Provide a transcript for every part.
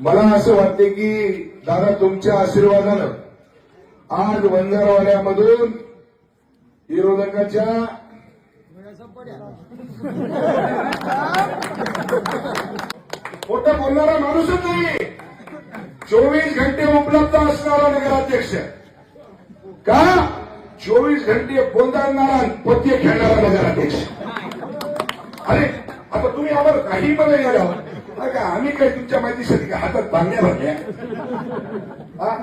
मला असं वाटते की दादा तुमच्या आशीर्वादानं आज वंजारवाड्यामधून विरोधकाच्या खोटं बोलणारा माणूसच नाही. चोवीस घंटे उपलब्ध असणारा नगराध्यक्ष. का? चोवीस घंटे बोंदाडणारा पत्य खेळणारा नगराध्यक्ष. अरे आता तुम्ही आम्हाला काही मला का? आम्ही काही तुमच्या माहितीसाठी का हातात बांगड्या भरल्या. हा?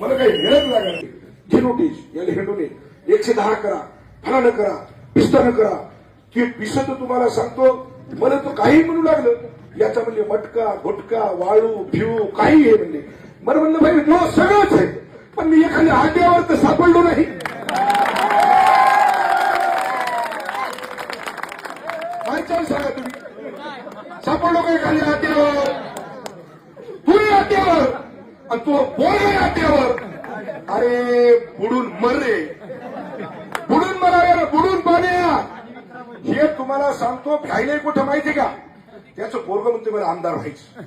मला काही मिळत लागत ही नोटीस याला हे नोटीस एकशे दहा करा फलानं करा पिस्तानं करा. की पिसत तुम्हाला सांगतो मला तो काही म्हणू लागलं. याचा म्हणजे मटका घोटका वाळू भिऊ काही हे म्हणले. मला म्हणलं भाई सगळंच आहे. पण मी एखाद्या आड्यावर तर सापडलो नाही काय चाल सांगा तुम्ही सापडलो काय खाली आड्यावर तू आड्यावर आणि तू बोल नाट्यावर अरे बुडून मर रे. बुडून मरा बुडून पाण्या हे तुम्हाला सांगतो भ्यायले कुठं माहिती का? त्याचं पोरग म्हणते मला आमदार व्हायचं.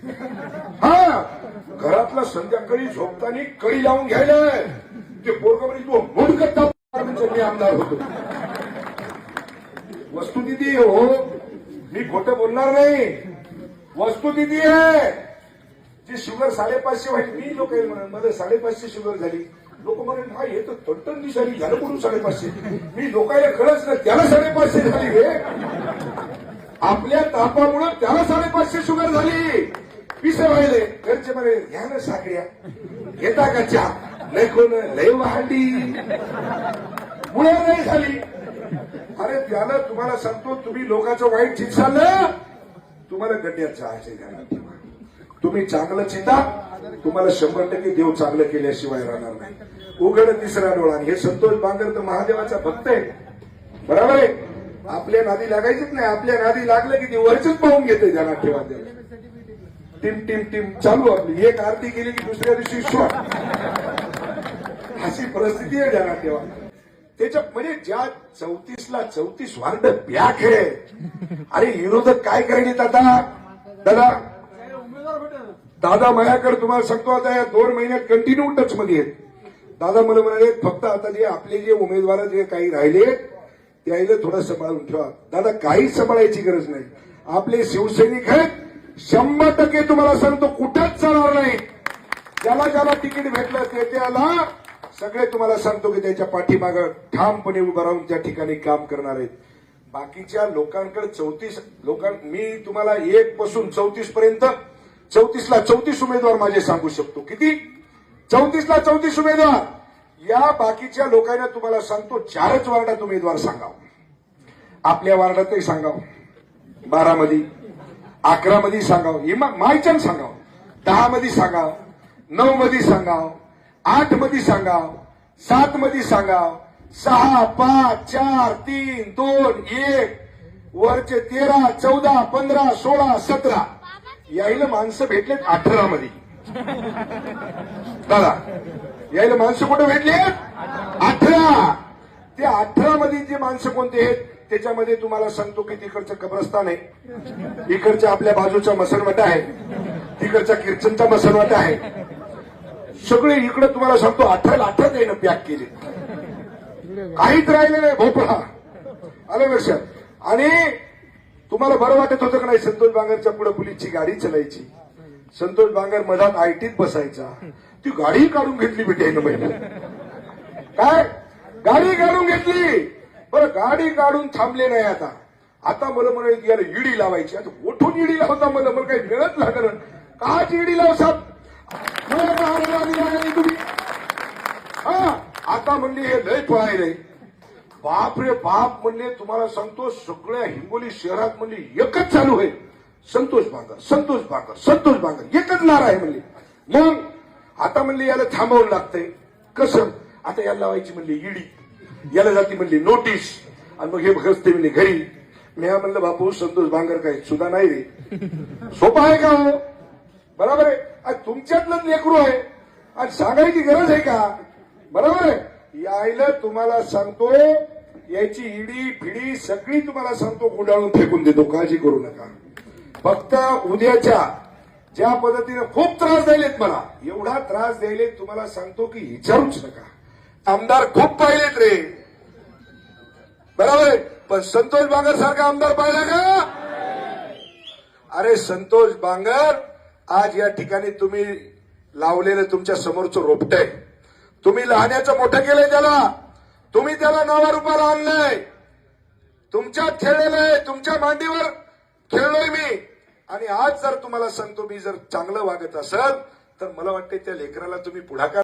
हा घरातला संध्याकाळी झोपताना कळी लावून घ्यायला. ते पोरग म्हणजे तू मुडकत्ता म्हणजे मी आमदार होतो. वस्तुस्थिती हो मी खोटं बोलणार नाही. वस्तुस्थिती आहे. जी शुगर साडेपाचशे व्हायची मी लोक म्हणून. मला साडेपाचशे शुगर झाली. लोक म्हणून हा हे तर टनटन दिसाली झालं म्हणून साडेपाचशे? मी लोकांना कळच नाही त्याला साडेपाचशे झाली रे आपल्या तापामुळे त्याला साडेपाचशे शुगर झाली. पिसे व्हायले घरचे म्हणे घ्या ना साखऱ्या. घेता का चहा? लय कोण लय वाहंडी मुळे नाही झाली. अरे त्यानं तुम्हाला सांगतो तुम्ही लोकांचं वाईट चिंचालं तुम्हाला गड्ड्यात चहाचे घ्यायला तुम्ही चांगलं चिंता तुम्हाला शंभर टक्के देव चांगलं केल्याशिवाय राहणार नाही. उघड तिसरा डोळा हे संतोष बांगर तर महादेवाचा भक्त आहे. बरोबर आहे? आपल्या नादी लागायचीच नाही. आपल्या नादी लागलं की ते वरचच पाहून घेते ध्यानात ठेवा देव टीम टीम चालू आपली. एक आरती केली की दुसऱ्या दिवशी श्वास अशी परिस्थिती आहे ध्यानात ठेवा. त्याच्या म्हणजे ज्या चौतीसला चौतीस वार्ड बॅक आहे. अरे विरोधक काय करेल दादा दादा दादा माझ्याकडे तुम्हाला सांगतो आता या दोन महिन्यात कंटिन्यू टच मध्ये आहेत. दादा मला म्हणाले फक्त आता जे आपले जे उमेदवार जे काही राहिले त्याला थोडं सांभाळून ठेवा. दादा काहीच सांभाळायची गरज नाही. आपले शिवसैनिक आहेत शंभर टक्के तुम्हाला सांगतो कुठंच चालणार नाही. ज्याला ज्याला तिकीट भेटलं ते त्याला सगळे तुम्हाला सांगतो की त्याच्या पाठीमागं ठामपणे उभं राहून त्या ठिकाणी काम करणार आहेत. बाकीच्या लोकांकडे चौतीस लोकां मी तुम्हाला एक पासून चौतीस पर्यंत चौतीसला चौतीस उमेदवार माझे सांगू शकतो. किती? चौतीसला चौतीस उमेदवार. या बाकीच्या लोकांना तुम्हाला सांगतो चारच वार्डात उमेदवार सांगाव. आपल्या वार्डातही सांगाव. बारा मध्ये अकरा मध्ये सांगाव मायच्यान सांगाव. दहा मध्ये सांगाव. नऊ मध्ये सांगाव. आठमध्ये सांगाव. सात मध्ये सांगाव. सहा पाच चार तीन दोन एक. वरचे तेरा चौदा पंधरा सोळा सतरा. यायला माणसं भेटलेत अठरा मध्ये दादा यायला माणसं कुठे भेटले अठरा. ते अठरा मध्ये जे माणसं कोणते आहेत त्याच्यामध्ये तुम्हाला सांगतो की तिकडचं कब्रस्तान आहे. इकडच्या आपल्या बाजूचा मसनवट आहे. तिकडचा किर्चनचा मसनवट आहे. सगळे इकडे तुम्हाला सांगतो अठराला अठरा त्यानं पॅक केले. काहीच राहिले नाही भोपळा. आलं लक्षात? आणि तुम्हाला बरं वाटत होतं का नाही संतोष बांगरच्या पुढे पोलीसची गाडी चलायची? संतोष बांगर मधात आयटीत बसायचा. ती गाडी काढून घेतली बेटे महिला. काय? गाडी काढून घेतली. बरं गाडी काढून थांबले नाही आता. आता मला म्हणाले याला इडी लावायची. आता उठून इडी लावता मला. मला काही मिळत लागलं. काच इडी लावसात. तुम्ही? हा आता म्हणली हे लय पळायलंय बाप रे बाप म्हणले तुम्हाला सांगतो सगळ्या हिंगोली शहरात म्हणले एकच चालू आहे. संतोष बांगर संतोष बांगर संतोष बांगर एकच नारा आहे म्हणले. मग आता म्हणले याला थांबवून लागतंय. कसं? आता याला लावायची म्हणली ईडी. याला जाती म्हणली नोटीस. आणि मग हे बघते म्हणले घरी. मी हा म्हणलं बापू संतोष बांगर काय सुद्धा नाही रे. सोपा आहे का हो? बरोबर आहे. तुमच्यातलं लेकरू आहे. आणि सांगायची गरज आहे का? बरोबर आहे. यायला तुम्हाला सांगतो याची इडी फिडी सगळी तुम्हाला सांगतो गुंडाळून फेकून देतो काळजी करू नका. फक्त उद्याच्या ज्या पद्धतीने खूप त्रास द्यायलेत मला एवढा त्रास द्यायले तुम्हाला सांगतो की विचारूच नका. आमदार खूप पाहिलेत रे. बरोबर? आहे पण संतोष बांगर सारखा आमदार पाहिला का? अरे संतोष बांगर आज या ठिकाणी तुम्ही लावलेलं तुमच्या समोरचं रोपट आहे. तुम्ही लहान्याचं मोठं केलंय त्याला. तुम्ही त्याला नवा रुपाला आणलंय. तुमच्यात खेळलेलं आहे तुमच्या मांडीवर खेळलोय मी. आणि आज जर तुम्हाला सांगतो मी जर चांगलं वागत असल तर मला वाटतंय त्या लेकराला तुम्ही पुढाकार